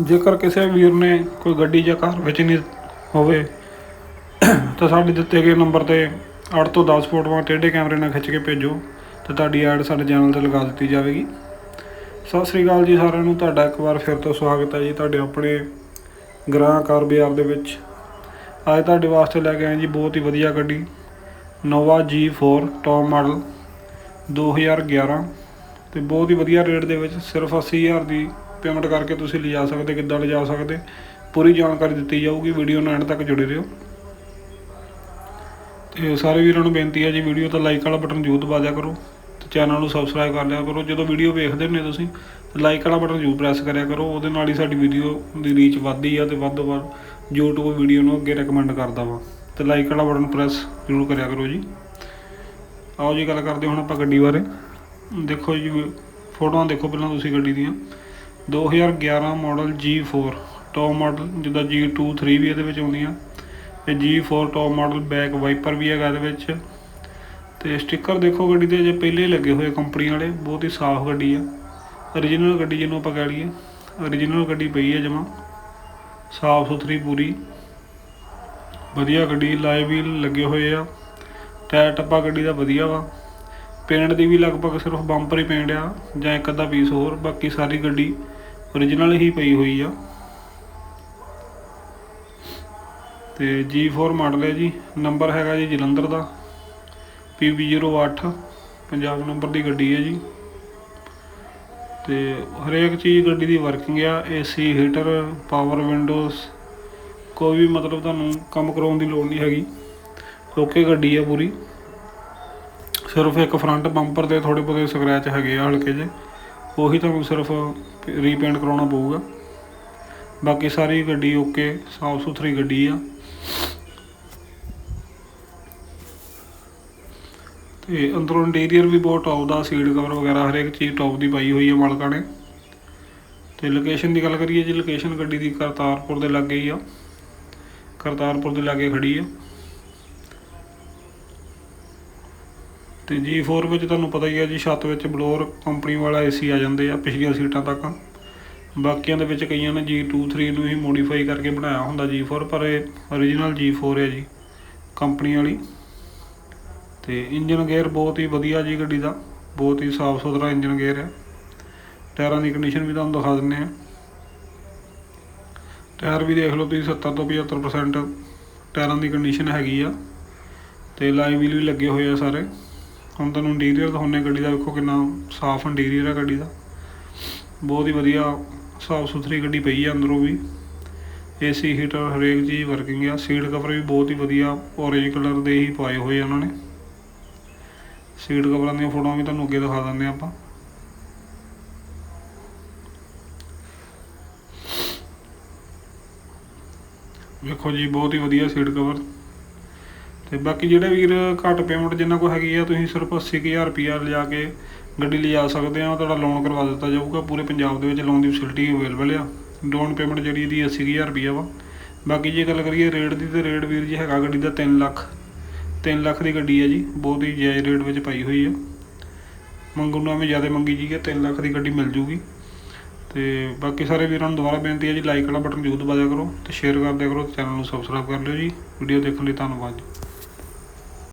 ਜੇਕਰ ਕਿਸੇ ਵੀਰ ਨੇ ਕੋਈ ਗੱਡੀ ਜਾਂ ਕਾਰ ਵੇਚਣੀ ਹੋਵੇ, ਤਾਂ ਸਾਡੇ ਦਿੱਤੇ ਗਏ ਨੰਬਰ ਤੇ 8 ਤੋਂ 10 ਫੋਟੋਆਂ ਟੇਢੇ ਕੈਮਰੇ ਨਾਲ ਖਿੱਚ ਕੇ ਭੇਜੋ ਤੇ ਤੁਹਾਡੀ ਐਡ ਸਾਡੇ ਚੈਨਲ ਤੇ ਲਗਾ ਦਿੱਤੀ ਜਾਵੇਗੀ। ਸਤਿ ਸ੍ਰੀ ਅਕਾਲ ਜੀ ਸਾਰਿਆਂ ਨੂੰ, ਤੁਹਾਡਾ ਇੱਕ ਵਾਰ ਫਿਰ ਤੋਂ ਸਵਾਗਤ ਹੈ ਜੀ ਤੁਹਾਡੇ ਆਪਣੇ ਗ੍ਰਾਹ ਕਾਰ ਬਾਜ਼ਾਰ ਦੇ ਵਿੱਚ। ਅੱਜ ਤੁਹਾਡੇ ਵਾਸਤੇ ਲੈ ਕੇ ਆਏ ਜੀ ਬਹੁਤ ਹੀ ਵਧੀਆ ਗੱਡੀ, ਨੋਵਾ G4 ਟੌਪ ਮਾਡਲ 2011 ਤੇ ਬਹੁਤ ਹੀ ਵਧੀਆ ਰੇਟ ਦੇ ਵਿੱਚ ਸਿਰਫ 80000 ਦੀ ਪੇਮੈਂਟ ਕਰਕੇ ਤੁਸੀਂ ਲਿਜਾ ਸਕਦੇ, ਕਿੱਦਾਂ ਲਿਜਾ ਸਕਦੇ, ਪੂਰੀ ਜਾਣਕਾਰੀ ਦਿੱਤੀ ਜਾਊਗੀ ਵੀਡੀਓ ਨੂੰ ਐਂਡ ਤੱਕ ਜੁੜੇ ਰਹੋ। ਤੇ ਸਾਰੇ ਵੀਰਾਂ ਨੂੰ ਬੇਨਤੀ ਹੈ ਜੀ ਵੀਡੀਓ ਤਾਂ ਲਾਈਕ ਵਾਲਾ ਬਟਨ ਜ਼ਰੂਰ ਦਬਾ ਦਿਆ ਕਰੋ ਤੇ ਚੈਨਲ ਨੂੰ ਸਬਸਕ੍ਰਾਈਬ ਕਰ ਲਿਆ ਕਰੋ। ਜਦੋਂ ਵੀਡੀਓ ਵੇਖਦੇ ਹੁੰਦੇ ਤੁਸੀਂ, ਤੇ ਲਾਈਕ ਵਾਲਾ ਬਟਨ ਜ਼ਰੂਰ ਪ੍ਰੈਸ ਕਰਿਆ ਕਰੋ। ਉਹਦੇ ਨਾਲ ਹੀ ਸਾਡੀ ਵੀਡੀਓ ਦੀ ਰੀਚ ਵੱਧਦੀ ਆ ਤੇ ਵੱਧ ਤੋਂ ਵੱਧ YouTube ਵੀਡੀਓ ਨੂੰ ਅੱਗੇ ਰეკਮੈਂਡ ਕਰਦਾ ਵਾ। ਤੇ ਲਾਈਕ ਵਾਲਾ ਬਟਨ ਪ੍ਰੈਸ ਜ਼ਰੂਰ ਕਰਿਆ ਕਰੋ ਜੀ। ਆਓ ਜੀ, ਗੱਲ ਕਰਦੇ ਹੁਣ ਆਪਾਂ ਗੱਡੀ ਬਾਰੇ। ਦੇਖੋ ਜੀ, ਫੋਟੋਆਂ ਦੇਖੋ ਪਹਿਲਾਂ ਤੁਸੀਂ ਗੱਡੀ ਦੀਆਂ। 2011 ਮਾਡਲ G4 ਟੌਪ ਮਾਡਲ ਜਿੱਦਾਂ G2 3 ਵੀ ਇਹਦੇ ਵਿੱਚ ਆਉਂਦੀਆਂ। ਤੇ G4 top model back wiper ਵੀ ਹੈਗਾ ਇਹਦੇ ਵਿੱਚ। ਤੇ ਸਟicker ਦੇਖੋ ਗੱਡੀ ਦੇ, ਜੇ ਪਹਿਲੇ ਲੱਗੇ ਹੋਏ ਕੰਪਨੀ ਵਾਲੇ, ਬਹੁਤ ਹੀ ਸਾਫ਼ ਗੱਡੀ ਆ। origignal ਗੱਡੀ ਜਿਹਨੂੰ ਆਪਾਂ ਕਹਿ ਲਈਏ। origignal ਗੱਡੀ ਪਈ ਹੈ ਜਮਾ। ਸਾਫ਼ ਸੁਥਰੀ ਪੂਰੀ। ਵਧੀਆ ਗੱਡੀ ਲਾਈਵ ਵੀਲ ਲੱਗੇ ਹੋਏ ਆ। ਟਾਇਰ ਟੱਪਾ ਗੱਡੀ ਦਾ ਵਧੀਆ ਵਾ। ਪੇਂਟ ਦੀ ਵੀ ਲਗਭਗ ਸਿਰਫ ਬੰਪਰ ਹੀ ਪੇਂਟ ਆ, ਜਾਂ ਇੱਕ ਅੱਧਾ ਪੀਸ ਹੋਰ, ਬਾਕੀ ਸਾਰੀ ਗੱਡੀ origignal ਹੀ ਪਈ ਹੋਈ ਆ। ਤੇ G4 ਮਾਡਲ ਹੈ ਜੀ। ਨੰਬਰ ਹੈਗਾ ਜੀ ਜਲੰਧਰ ਦਾ। PB08 ਪੰਜਾਬ ਨੰਬਰ ਦੀ ਗੱਡੀ ਹੈ ਜੀ। ਤੇ ਹਰੇਕ ਚੀਜ਼ ਗੱਡੀ ਦੀ ਵਰਕਿੰਗ ਆ। AC ਹੀਟਰ ਪਾਵਰ ਵਿੰਡੋਜ਼ ਕੋਈ ਵੀ ਮਤਲਬ ਤੁਹਾਨੂੰ ਕੰਮ ਕਰਾਉਣ ਦੀ ਲੋੜ ਨਹੀਂ ਹੈਗੀ। ਓਕੇ ਗੱਡੀ ਆ ਪੂਰੀ। ਸਿਰਫ ਇੱਕ ਫਰੰਟ ਬੰਪਰ ਤੇ ਥੋੜੇ ਬਹੁਤੇ ਸਕ੍ਰੈਚ ਹੈਗੇ ਆ ਹਲਕੇ ਜਿਹੇ। ਉਹੀ ਤੁਹਾਨੂੰ ਸਿਰਫ ਰੀਪੇਂਟ ਕਰਾਉਣਾ ਪਊਗਾ। ਬਾਕੀ ਸਾਰੀ ਗੱਡੀ ਓਕੇ ਸਾਫ਼ ਸੁਥਰੀ ਗੱਡੀ ਆ। ਤੇ ਅੰਦਰੋਂ ਇੰਟੀਰੀਅਰ ਵੀ ਬਹੁਤ ਟੌਪ ਦਾ ਸੀਟ ਕਵਰ ਵਗੈਰਾ ਹਰੇਕ ਚੀਜ਼ ਟੌਪ ਦੀ ਪਾਈ ਹੋਈ ਹੈ ਮਾਲਕਾਂ ਨੇ। ਤੇ ਲੋਕੇਸ਼ਨ ਦੀ ਗੱਲ ਕਰੀਏ ਜੀ ਲੋਕੇਸ਼ਨ ਗੱਡੀ ਦੀ ਕਰਤਾਰਪੁਰ ਦੇ ਲਾਗੇ ਹੀ ਆ। ਕਰਤਾਰਪੁਰ ਦੇ ਲਾਗੇ ਖੜੀ ਆ। ਤੇ G4 ਵਿੱਚ ਤੁਹਾਨੂੰ ਪਤਾ ਹੀ ਹੈ ਜੀ, ਛੱਤ ਵਿੱਚ ਬਲੋਰ ਕੰਪਨੀ ਵਾਲਾ ਏਸੀ ਆ ਜਾਂਦੇ ਆ ਪਿਛਲੀਆਂ ਸੀਟਾਂ ਤੱਕ। ਬਾਕੀਆਂ ਦੇ ਵਿੱਚ ਕਈਆਂ ਨੇ G2 3 ਨੂੰ ਹੀ ਮੋਡੀਫਾਈ ਕਰਕੇ ਬਣਾਇਆ ਹੁੰਦਾ G4 ਪਰ ਇਹ origignal G4 ਹੈ ਜੀ ਕੰਪਨੀ ਵਾਲੀ। ਤੇ ਇੰਜਨ ਗੇਅਰ ਬਹੁਤ ਹੀ ਵਧੀਆ ਜੀ ਗੱਡੀ ਦਾ, ਬਹੁਤ ਹੀ ਸਾਫ਼ ਸੁਥਰਾ ਇੰਜਨ ਗੇਅਰ ਹੈ ਟਾਇਰਾਂ ਦੀ ਕੰਡੀਸ਼ਨ ਵੀ ਤੁਹਾਨੂੰ ਦਿਖਾ ਦਿੰਨੇ ਆ। ਟਾਇਰ ਵੀ ਦੇਖ ਲਓ ਤੁਸੀਂ 70 ਤੋਂ 75% ਟਾਇਰਾਂ ਦੀ ਕੰਡੀਸ਼ਨ ਹੈਗੀ ਆ। ਤੇ ਲਾਈਵ ਵੀਲ ਵੀ ਲੱਗੇ ਹੋਏ ਆ ਸਾਰੇ। ਹੁਣ ਤੁਹਾਨੂੰ ਇੰਟੀਰੀਅਰ ਦਿਖਾਉਂਦੇ ਗੱਡੀ ਦਾ ਵੇਖੋ ਕਿੰਨਾ ਸਾਫ਼ ਇੰਟੀਰੀਅਰ ਹੈ ਗੱਡੀ ਦਾ। ਬਹੁਤ ਹੀ ਵਧੀਆ ਸਾਫ਼ ਸੁਥਰੀ ਗੱਡੀ ਪਈ ਆ ਅੰਦਰੋਂ ਵੀ। ਏਸੀ ਹੀਟਰ ਹਰੇਕ ਚੀਜ਼ ਵਰਕਿੰਗ ਆ ਸੀਟ ਕਵਰ ਵੀ ਬਹੁਤ ਹੀ ਵਧੀਆ ਔਰੇਂਜ ਕਲਰ ਦੇ ਹੀ ਪਾਏ ਹੋਏ ਆ ਉਹਨਾਂ ਨੇ। ਸੀਟ ਕਵਰਾਂ ਦੀਆਂ ਫੋਟੋਆਂ ਵੀ ਤੁਹਾਨੂੰ ਅੱਗੇ ਦਿਖਾ ਦਿੰਦੇ ਆ ਆਪਾਂ। ਵੇਖੋ ਜੀ, ਬਹੁਤ ਹੀ ਵਧੀਆ ਸੀਟ ਕਵਰ ਤੇ ਬਾਕੀ ਜਿਹੜੇ ਵੀਰ ਘੱਟ ਪੇਮੈਂਟ ਜਿੰਨਾ ਕੋ ਹੈਗੀ ਆ, ਤੁਸੀਂ ਸਿਰਫ 80000 ਰੁਪਿਆ ਲਿਜਾ ਕੇ ਗੱਡੀ ਲਿਜਾ ਸਕਦੇ ਆ, ਤੁਹਾਡਾ ਲੋਨ ਕਰਵਾ ਦਿੱਤਾ ਜਾਊਗਾ, ਪੂਰੇ ਪੰਜਾਬ ਦੇ ਵਿੱਚ ਲੋਨ ਦੀ ਫੈਸਿਲਿਟੀ ਅਵੇਲੇਬਲ ਆ। ਡਾਊਨ ਪੇਮੈਂਟ ਜਿਹੜੀ ਇਹਦੀ 80000 ਰੁਪਿਆ ਵਾ। ਬਾਕੀ ਜੇ ਗੱਲ ਕਰੀਏ ਰੇਟ ਦੀ, ਤੇ ਰੇਟ ਵੀਰ ਜੀ ਹੈਗਾ ਗੱਡੀ ਦਾ 3 ਲੱਖ। 3 ਲੱਖ ਦੀ ਗੱਡੀ ਹੈ ਜੀ, ਬਹੁਤ ਹੀ ਜਾਇਜ਼ ਰੇਟ ਵਿੱਚ ਪਾਈ ਹੋਈ ਆ। ਮੰਗੂ ਨੂੰ ਐਵੇਂ ਜ਼ਿਆਦਾ ਮੰਗੀ ਜੀ ਕਿ 3 ਲੱਖ ਦੀ ਗੱਡੀ ਮਿਲ ਜੂਗੀ। ਤੇ ਬਾਕੀ ਸਾਰੇ ਵੀਰਾਂ ਨੂੰ ਦੁਬਾਰਾ ਬੇਨਤੀ ਹੈ ਜੀ ਲਾਈਕ ਵਾਲਾ ਬਟਨ ਜ਼ਰੂਰ ਦਬਾ ਦਿਆ ਕਰੋ ਤੇ ਸ਼ੇਅਰ ਕਰ ਦਿਆ ਕਰੋ ਤੇ ਚੈਨਲ ਨੂੰ ਸਬਸਕ੍ਰਾਈਬ ਕਰ ਲਿਓ ਜੀ। ਵੀਡੀਓ ਦੇਖਣ ਲਈ ਧੰਨਵਾਦ ਜੀ।